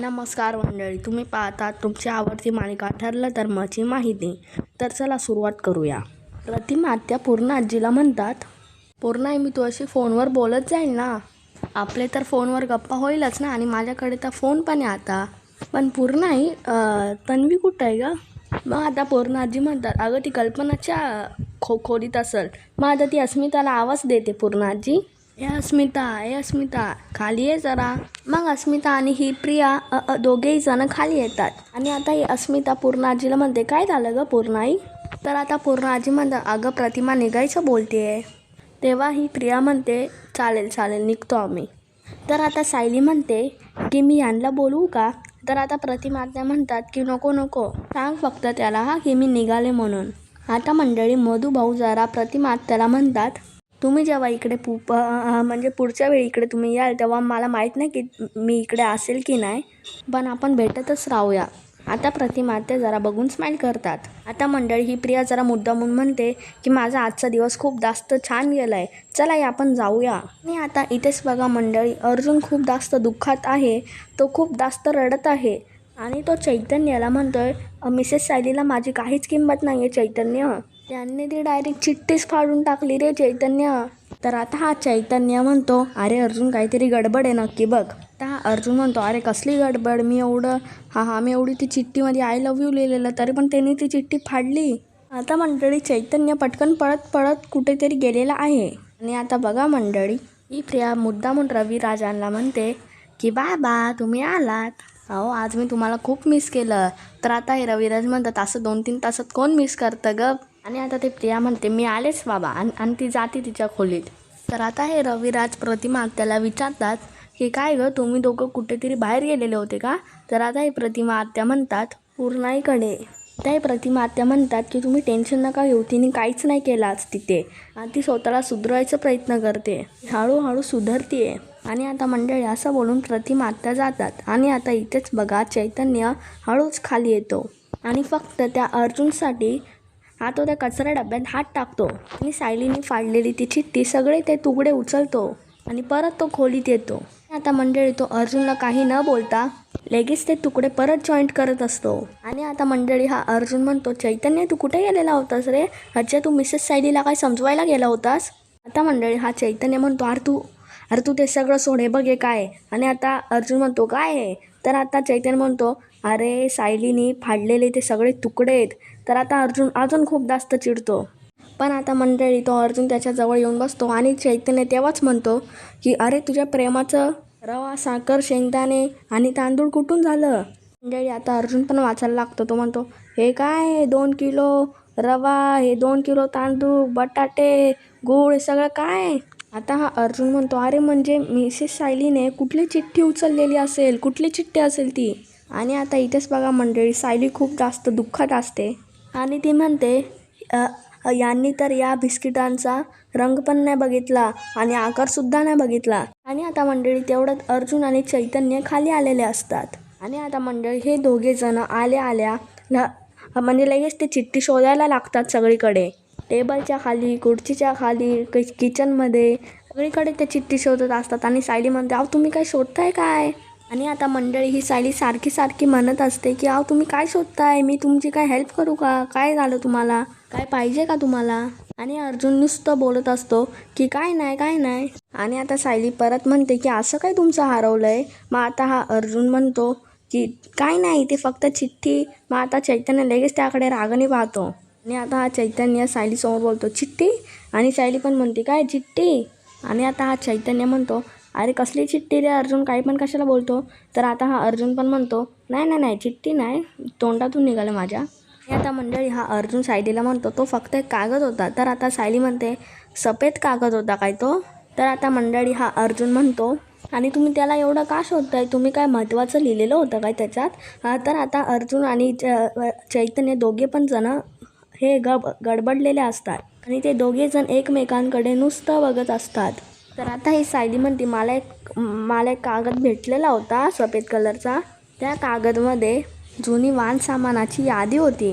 नमस्कार मंडळी तुम्ही पाहता तुमची आवडती मालिका ठरलं तर माझी माहिती. तर चला सुरुवात करूया. प्रतिमा आत्या पूर्ण आजीला म्हणतात पूर्ण आहे मी तू अशी फोनवर बोलत जाईल ना. आपले तर फोनवर गप्पा होईलच ना आणि माझ्याकडे तर फोन पण आहे आता. पण पूर्ण आहे तन्वी कुठं आहे का मग आता पूर्ण आजी म्हणतात अगं ती कल्पनाच्या खो खोलीत असेल. मग आता ती अस्मिताला आवाज देते पूर्ण आजी. ए अस्मिता ए अस्मिता खाली ये जरा. मग अस्मिता आणि ही प्रिया दोघेही जण खाली येतात. आणि आता ही अस्मिता पूर्ण आजीला म्हणते काय झालं ग पूर्ण आई तर आता पूर्ण आजी म्हणतात अगं प्रतिमा निघायचं बोलते तेव्हा ही प्रिया म्हणते चालेल चालेल निघतो आम्ही. तर आता सायली म्हणते की मी यांना बोलवू का? तर आता प्रतिमा आत्या म्हणतात की नको नको. सांग फक्त त्याला हा की मी निघाले म्हणून. आता मंडळी मधू भाऊ जरा प्रतिमा आत्याला म्हणतात तुम्ही जेव्हा इकडे पु प- म्हणजे पुढच्या वेळी इकडे तुम्ही याल तेव्हा मला माहीत नाही की मी इकडे असेल की नाही. पण आपण भेटतच राहूया. आता प्रतिमा ते जरा बघून स्माईल करतात. आता मंडळी ही प्रिया जरा मुद्दामून म्हणते की माझा आजचा दिवस खूप जास्त छान गेला आहे चला या आपण जाऊया. आणि आता इथेच बघा मंडळी अर्जुन खूप जास्त दुःखात आहे. तो खूप जास्त रडत आहे. आणि तो चैतन्याला म्हणतोय मिसेस सायलीला माझी काहीच किंमत नाही आहे चैतन्य. त्यांनी ती डायरेक्ट चिठ्ठीच फाडून टाकली रे चैतन्य. तर आता हा चैतन्य म्हणतो अरे अर्जुन काहीतरी गडबड आहे नक्की बघ. तर हा अर्जुन म्हणतो अरे कसली गडबड? मी एवढं हा हा मी एवढी ती चिठ्ठीमध्ये आय लव्ह यू लिहिलेलं तरी पण त्यांनी ती चिठ्ठी फाडली. आता मंडळी चैतन्य पटकन पळत पळत कुठेतरी गेलेला आहे. आणि आता बघा मंडळी ही प्रिया मुद्दामून रवी राजांना म्हणते की बाबा तुम्ही आलात. अहो आज मी तुम्हाला खूप मिस केलं. तर आता हे रविराज म्हणतात असं दोन तीन तासात कोण मिस करतं ग? आणि आता ते प्रिया म्हणते मी आलेच बाबा आणि आणि ती जाते तिच्या खोलीत. तर आता हे रविराज प्रतिमा आत्याला विचारतात की काय गं तुम्ही दोघं कुठेतरी बाहेर गेलेले होते का? तर आता हे प्रतिमा आत्या म्हणतात पूर्णाईकडे. त्या प्रतिमा आत्या म्हणतात की तुम्ही टेन्शन नका घेऊ तिने काहीच नाही केलं आज तिथे आणि ती स्वतःला सुधरवायचा प्रयत्न करते हळूहळू सुधरतीये. आणि आता मंडळी असं बोलून प्रतिमा आत्या जातात आणि आता इथेच बघा चैतन्य हळूच खाली येतो. आणि फक्त त्या अर्जुनसाठी हा तो त्या कचरा डब्यात हात टाकतो. आणि सायलीने फाडलेली ती चिठ्ठी सगळे ते तुकडे उचलतो आणि परत तो खोलीत येतो. आता मंडळी तो अर्जुनला काही न बोलता लगेच ते तुकडे परत जॉईंट करत असतो. आणि आता मंडळी हा अर्जुन म्हणतो चैतन्य तू कुठे गेलेला होतास रे? अच्छा तू मिसेस सायलीला काय समजवायला गेला होतास? आता मंडळी हा चैतन्य म्हणतो अरे तू अरे तू ते सगळं सोडे बघे काय आणि आता अर्जुन म्हणतो काय आहे? तर आता चैतन्य म्हणतो अरे सायलीनी फाडलेले ते सगळे तुकडे आहेत तर आता अर्जुन अजून खूप जास्त चिडतो. पण आता मंडळी तो अर्जुन त्याच्याजवळ येऊन बसतो आणि चैतन्य तेव्हाच म्हणतो की अरे तुझ्या प्रेमाचं रवा साखर शेंगदाणे आणि तांदूळ कुठून झालं? मंडळी आता अर्जुन पण वाचायला लागतो. तो म्हणतो हे काय? दोन किलो रवा हे दोन किलो तांदूळ बटाटे गूळ हे सगळं काय? आता हा अर्जुन म्हणतो अरे म्हणजे मिसेस सायलीने कुठली चिठ्ठी उचललेली असेल? कुठली चिठ्ठी असेल ती? आणि आता इथेच बघा मंडळी सायली खूप जास्त दुःखात असते. आणि ती म्हणते यांनी तर या बिस्किटांचा रंग पण नाही बघितला आणि आकारसुद्धा नाही बघितला. आणि आता मंडळी तेवढ्यात अर्जुन आणि चैतन्य खाली आलेले असतात. आणि आता मंडळी हे दोघे जण आल्या आल्या म्हणजे लगेच ते चिठ्ठी शोधायला लागतात सगळीकडे. टेबलच्या खाली खुर्चीच्या खाली किचनमध्ये सगळीकडे ते चिठ्ठी शोधत असतात. आणि सायली म्हणते अहो तुम्ही काय शोधताय काय? आणि आता मंडळी ही सायली सारखी सारखी म्हणत असते की अहो तुम्ही काय शोधताय? मी तुमची काय हेल्प करू का? काय झालं तुम्हाला? काय पाहिजे का तुम्हाला? आणि अर्जुन नुसतं बोलत असतो की काय नाही काय नाही. आणि आता सायली परत म्हणते की असं काय तुमचं हरवलं आहे मग आता हा अर्जुन म्हणतो की काय नाही ते फक्त चिठ्ठी. मग आता चैतन्य लगेच त्याकडे रागाने पाहतो. आणि आता हा चैतन्य सायलीसमोर बोलतो चिठ्ठी? आणि सायली पण म्हणते काय चिठ्ठी? आणि आता हा चैतन्य म्हणतो अरे कसली चिठ्ठी रे अर्जुन? काही पण कशाला बोलतो? तर आता हा अर्जुन पण म्हणतो नाही नाही नाही चिठ्ठी नाही तोंडातून निघालं माझ्या. आता मंडळी हा अर्जुन सायलीला म्हणतो तो फक्त एक कागद होता. तर आता सायली म्हणते सफेद कागद होता काय तो? तर आता मंडळी हा अर्जुन म्हणतो आणि तुम्ही त्याला एवढं का शोधताय? तुम्ही काय महत्त्वाचं लिहिलेलं होतं काय त्याच्यात? हा, तर आता अर्जुन आणि च चैतन्य दोघे पण जण हे गब गडबडलेले असतात. आणि ते दोघे जण एकमेकांकडे नुसतं बघत असतात. तर आता ही सायली म्हणते मला एक मला एक कागद भेटलेला होता सफेद कलरचा. त्या कागदमध्ये जुनी वाहन सामानाची यादी होती.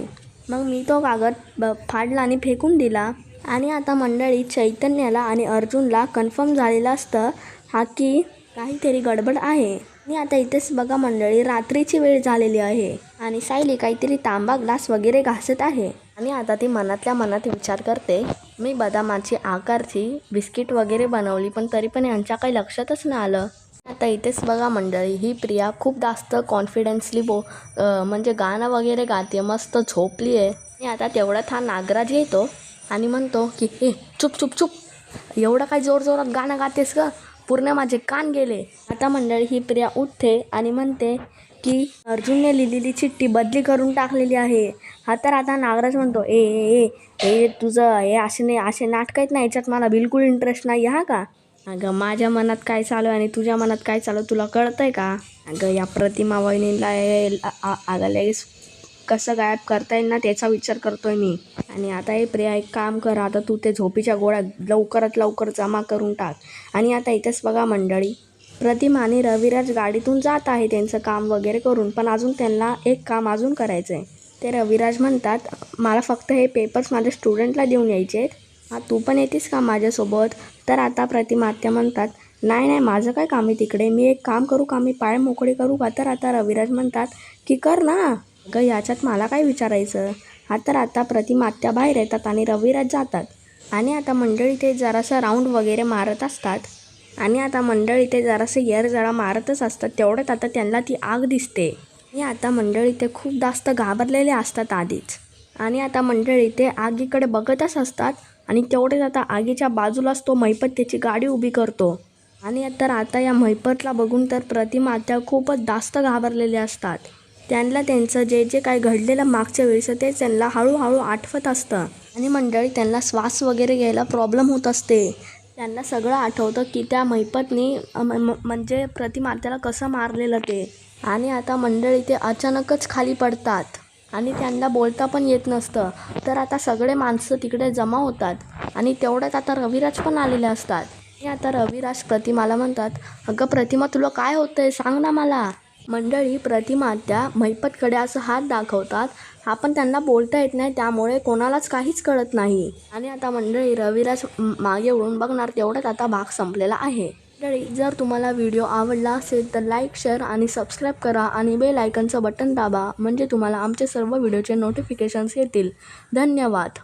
मग मी तो कागद ब फाडला आणि फेकून दिला. आणि आता मंडळी चैतन्याला आणि अर्जुनला कन्फर्म झालेलं असतं हा की काहीतरी गडबड आहे. आणि आता इथेच बघा मंडळी रात्रीची वेळ झालेली आहे आणि सायली काहीतरी तांबा ग्लास वगैरे घासत आहे. आणि आता ती मनातल्या मनात विचार करते मी बदामाची आकारची बिस्किट वगैरे बनवली पण तरी पण यांच्या काही लक्षातच नाही आलं. आता इथेच बघा मंडळी ही प्रिया खूप जास्त कॉन्फिडन्सली बो म्हणजे गाणं वगैरे गाते मस्त झोपली आहे आणि आता तेवढ्यात हा नागराज येतो आणि म्हणतो की हे चुप चुप चुप. एवढं काय जोर जोरात गाणं गातेस का पूर्ण माझे कान गेले. आता मंडळी ही प्रिया उठते आणि म्हणते की अर्जुनने लिहिलेली चिठ्ठी बदली करून टाकलेली आहे. हा तर आता नागराज म्हणतो ए ए ए तुझं हे असे नाही असे नाटक आहेत ना याच्यात मला बिलकुल इंटरेस्ट नाही हा का? अगं माझ्या मनात काय चालू आहे आणि तुझ्या मनात काय चालू आहे तुला कळतंय का? अगं या प्रतिमा वहिनीला अगं लगेच कसं गायब करता येईल ना त्याचा विचार करतो आहे मी. आणि आता हे प्रिया एक काम कर आता तू ते झोपीच्या गोळ्या लवकरात लवकर जमा करून टाक. आणि आता इथेच बघा मंडळी. प्रतिमा आणि रविराज गाडीतून जात आहे त्यांचं काम वगैरे करून पण अजून त्यांना एक काम अजून करायचं आहे ते रविराज म्हणतात मला फक्त हे पेपर्स माझ्या स्टुडंटला देऊन यायचे आहेत. हा तू पण येतेस का माझ्यासोबत? तर आता प्रतिमा आत्या म्हणतात नाही नाही माझं काय काम आहे तिकडे? मी एक काम करू का? मी पाय मोकळे करू का? तर आता रविराज म्हणतात की कर ना. ग याच्यात मला काय विचारायचं? हा तर आता प्रतिमा आत्या बाहेर येतात आणि रविराज जातात. आणि आता मंडळी ते जरासं राऊंड वगैरे मारत असतात. आणि आता मंडळी ते जरासं येरजळा मारतच असतात. तेवढ्यात आता त्यांना ती आग दिसते. आणि आता मंडळी ते खूप जास्त घाबरलेले असतात आधीच. आणि आता मंडळी ते आगीकडे बघतच असतात. आणि तेवढेच आता आगीच्या बाजूलाच तो मैपत त्याची गाडी उभी करतो. आणि तर आता या मैपतला बघून तर प्रतिमा त्या खूपच जास्त घाबरलेले असतात. त्यांना त्यांचं जे जे काय घडलेलं मागच्या वेळेचं ते त्यांना हळूहळू आठवत असतं. आणि मंडळी त्यांना श्वास वगैरे घ्यायला प्रॉब्लेम होत असते. त्यांना सगळं आठवतं की त्या मैपतनी म- म्हणजे प्रतिमात्याला कसं मारलेलं ते. आणि आता मंडळी ते अचानकच खाली पडतात. आणि त्यांना बोलता पण येत नसतं. तर आता सगळे माणसं तिकडे जमा होतात. आणि तेवढ्यात आता रविराज पण आलेले असतात. आणि आता रविराज प्रतिमाला म्हणतात अगं प्रतिमा तुला काय होतं आहे सांग ना मला. मंडळी प्रतिमा त्या मैपतकडे असं हात दाखवतात. आपण त्यांना बोलता येत नाही त्यामुळे कोणालाच काहीच कळत नाही. आणि आता मंडळी रवीराज मागे वळून बघणार तेवढ्यात आता भाग संपलेला आहे. मंडळी जर तुम्हाला व्हिडिओ आवडला असेल तर लाईक शेअर आणि सबस्क्राईब करा आणि बेल आयकनचं बटन दाबा म्हणजे तुम्हाला आमचे सर्व व्हिडिओचे नोटिफिकेशन्स येतील. धन्यवाद.